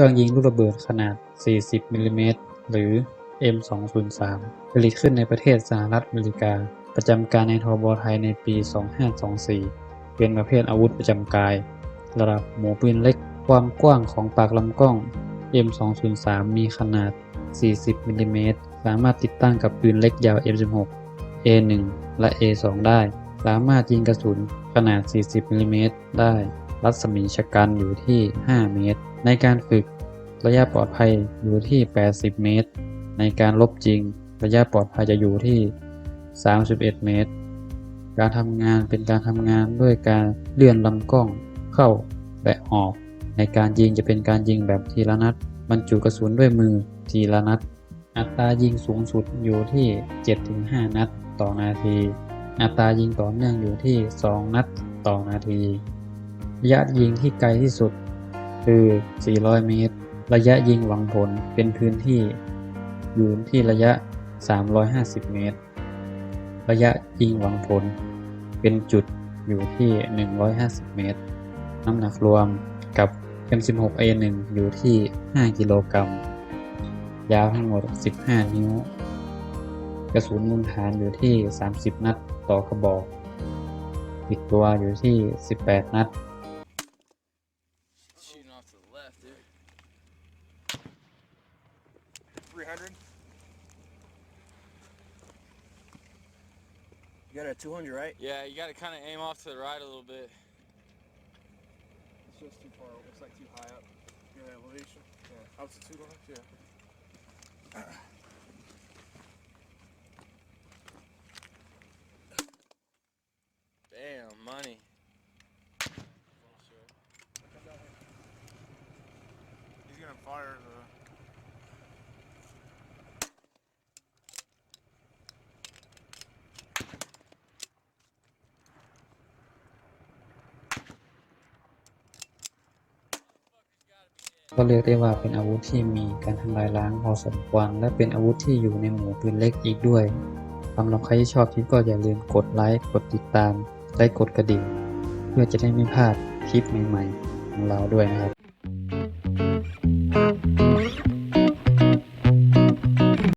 รื่องยิงลูกระเบิดขนาด 40 มิลลิเมตร หรือ M203 ผลิตขึ้นในประเทศสหรัฐอเมริกา ประจำการในทบไทยในปี 2524 เป็นประเภทอาวุธประจำกาย ระดับหมูปืนเล็ก ความกว้างของปากลำกล้อง M203 มีขนาด 40 มิลลิเมตร สามารถติดตั้งกับปืนเล็กยาว M16 A1 และ A2 ได้ สามารถยิงกระสุนขนาด 40มิลลิเมตรได้ รัศมีชกันอยู่ที่ 5 เมตร ในการฝึกระยะปลอดภัยอยู่ที่ 80 เมตร ในการลบจริง ระยะปลอดภัยจะอยู่ที่ 31 เมตร การทำงานเป็นการทำงานด้วยการเลื่อนลำกล้องเข้าและออก ในการยิงจะเป็นการยิงแบบทีละนัดบรรจุกระสุนด้วยมือทีละนัด อัตรายิงสูงสุดอยู่ที่ 7-5 นัดต่อนาที อัตรายิงต่อเนื่องอยู่ที่ 2 นัดต่อนาที ระยะยิงที่ไกลที่สุด คือ 400 เมตร ระยะยิงหวังผลเป็นพื้นที่อยู่ที่ระยะ 350 เมตร ระยะยิงหวังผล เป็นจุดอยู่ที่ 150 เมตร น้ำหนักรวมกับ M16A1 อยู่ที่ 5 กิโลกรัม ยาวทั้งหมด 15 นิ้ว กระสุนมูลฐานอยู่ที่ 30 นัดต่อกระบอกอีกตัวอยู่ที่ 18 นัด 300. You got a 200, right? Yeah, you gotta kind of aim off to the right a little bit. It's just too far. It's like too high up. Your elevation. Yeah. Altitude on it. Yeah. Damn, money. He's gonna fire the.. ก็เรียกได้ว่าเป็นอาวุธที่มีการทำลายล้างพอสมควรและเป็นอาวุธที่อยู่ในหมู่ปืนเล็กอีกด้วยสำหรับใครที่ชอบคลิปก็อย่าลืมกดไลค์กดติดตามและกดกระดิ่ง เพื่อจะได้ไม่พลาดคลิปใหม่ๆ ของเราด้วยนะครับ